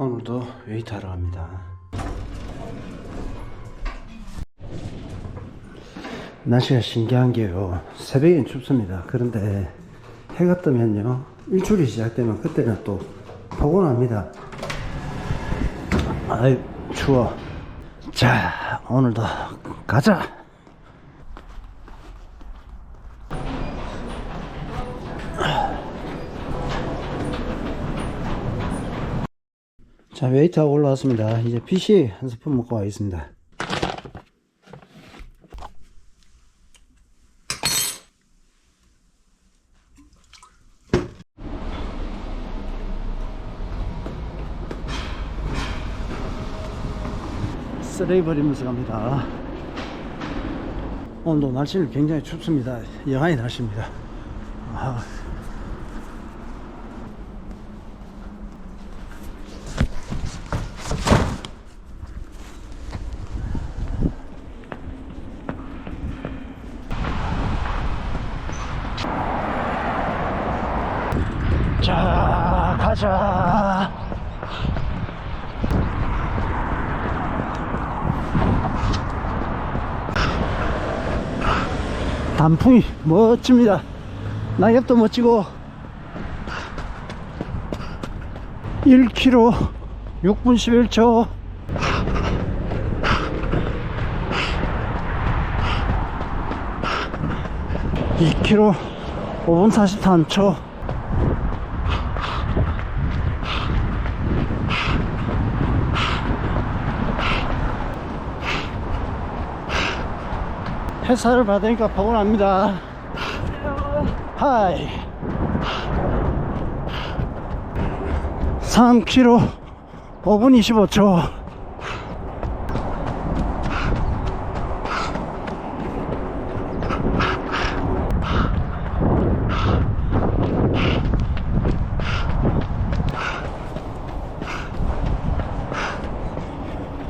오늘도 웨이트 하러 갑니다. 날씨가 신기한 게요. 새벽엔 춥습니다. 그런데 해가 뜨면요. 일출이 시작되면 그때는 또 포근합니다. 아이, 추워. 자, 오늘도 가자! 자, 웨이트하고 올라왔습니다. 이제 PC 한 스푼 먹고 가겠습니다. 쓰레기 버리면서 갑니다. 오늘도 날씨는 굉장히 춥습니다. 영하의 날씨입니다. 아. 자, 가자. 단풍이 멋집니다. 낙엽도 멋지고 1km 6분 11초 이 k m 5분 43초 햇살을 받으니까 포근합니다. 하이. 3km 5분 25초.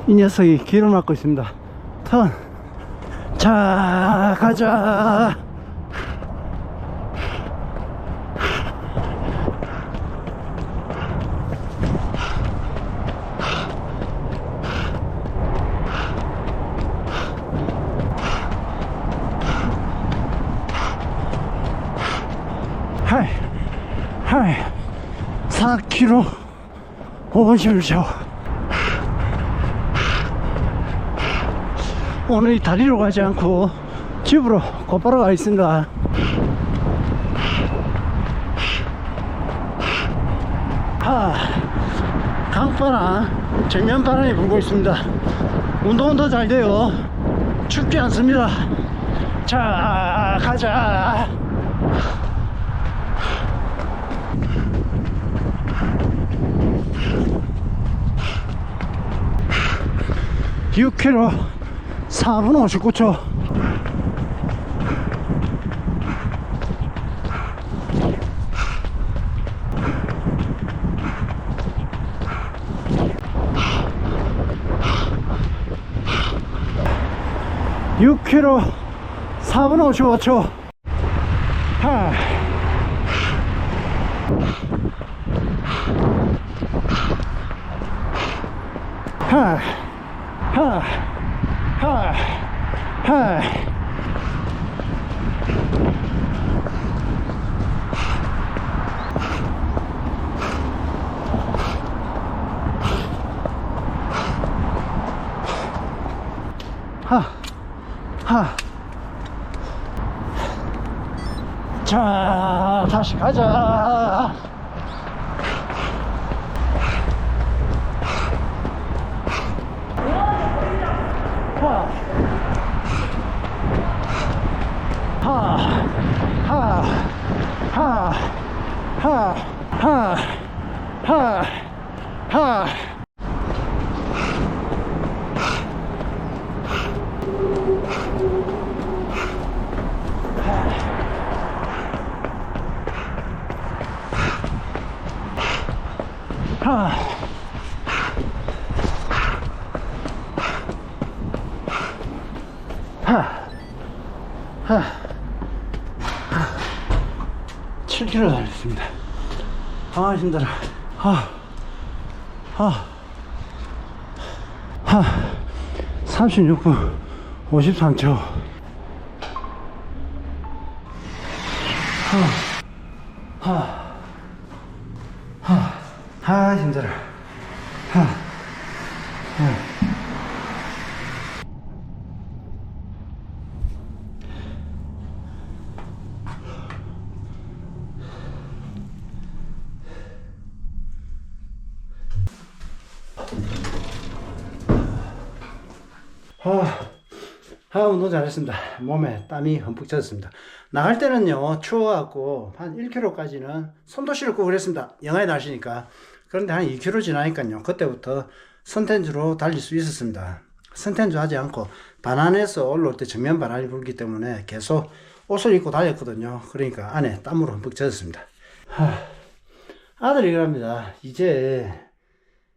이 녀석이 길을 막고 있습니다. 턴. 자, 가자. 하이, 하이, 4km 5분 11초. 오늘 이 다리로 가지 않고 집으로 곧바로 가겠습니다. 하, 강바람, 정면바람이 불고 있습니다. 운동은 더 잘 돼요. 춥지 않습니다. 자, 가자.6 k サーブの出庫長ゆっけろサブの象徴はい。はい。は 하. 하. 하. 하. 자, 다시 가자. はあはあはあはあはあはあはあ。Huh. 7km 달렸습니다. 아, 힘들어. 아, 하, 하, 36분 53초. 하, 하, 하, 하, 힘들어. 하, 하. 아, 아, 운동 잘했습니다. 몸에 땀이 흠뻑 젖었습니다. 나갈 때는요, 추워갖고 한 1km까지는 손도 씻고 그랬습니다. 영하의 날씨니까. 그런데 한 2km 지나니까요, 그때부터 선텐주로 달릴 수 있었습니다. 선텐주 하지 않고 반환해서 올라올 때 정면 바람이 불기 때문에 계속 옷을 입고 달렸거든요. 그러니까 안에 땀으로 흠뻑 젖었습니다. 하, 아들이 그럽니다. 이제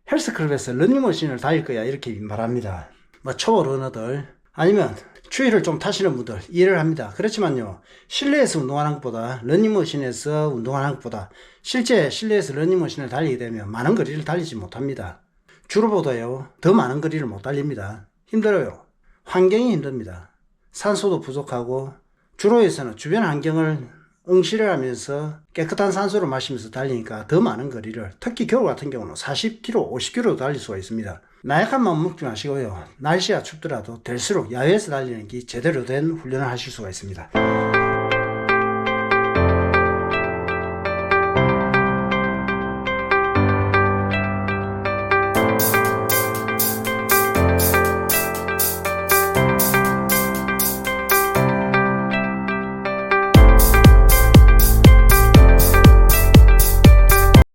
헬스클럽에서 런닝머신을 달릴 거야 이렇게 말합니다. 뭐 러너들 아니면 추위를 좀 타시는 분들 이해를 합니다. 그렇지만요 실내에서 운동하는 것보다 런닝머신에서 운동하는 것보다 실제 실내에서 런닝머신을 달리게 되면 많은 거리를 달리지 못합니다. 주로보다요 더 많은 거리를 못 달립니다. 힘들어요. 환경이 힘듭니다. 산소도 부족하고 주로에서는 주변 환경을 응시를 하면서 깨끗한 산소를 마시면서 달리니까 더 많은 거리를 특히 겨울 같은 경우는 40km, 50km 달릴 수가 있습니다. 나약한 마음 먹지 마시고요. 날씨가 춥더라도 될수록 야외에서 달리는 게 제대로 된 훈련을 하실 수가 있습니다.